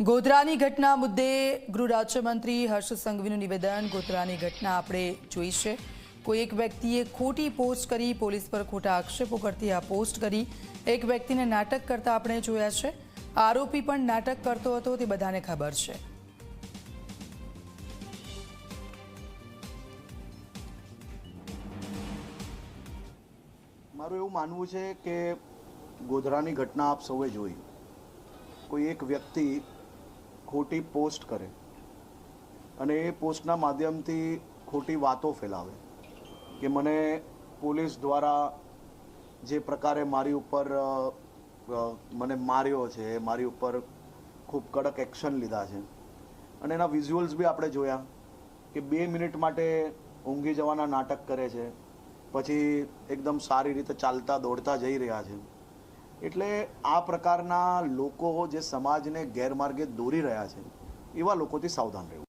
ગોધરાની ઘટના મુદ્દે ગૃહ રાજ્યમંત્રી હર્ષ સંઘવીનું નિવેદન. ગોધરાની ઘટના આપણે જોઈ છે. કોઈ એક વ્યક્તિએ ખોટી પોસ્ટ કરી, પોલીસ પર ખોટા આક્ષેપો કરતી આ પોસ્ટ કરી. એક વ્યક્તિને નાટક કરતા આપણે જોયા છે. આરોપી પણ નાટક કરતો હતો, તે બધાને ખબર છે. મારું એવું માનવું છે કે ગોધરાની ઘટના આપ સૌએ જોઈ. કોઈ એક વ્યક્તિ ખોટી પોસ્ટ કરે અને એ પોસ્ટના માધ્યમથી ખોટી વાતો ફેલાવે કે મને પોલીસ દ્વારા જે પ્રકારે મારી ઉપર મને માર્યો છે, મારી ઉપર ખૂબ કડક એક્શન લીધા છે. અને એના વિઝ્યુઅલ્સ બી આપણે જોયા કે બે મિનિટ માટે ઊંઘી જવાના નાટક કરે છે, પછી એકદમ સારી રીતે ચાલતા દોડતા જઈ રહ્યા છે. એટલે આ પ્રકારના લોકો જે સમાજને ગેરમાર્ગે દોરી રહ્યા છે એવા લોકોથી સાવધાન રહેવું.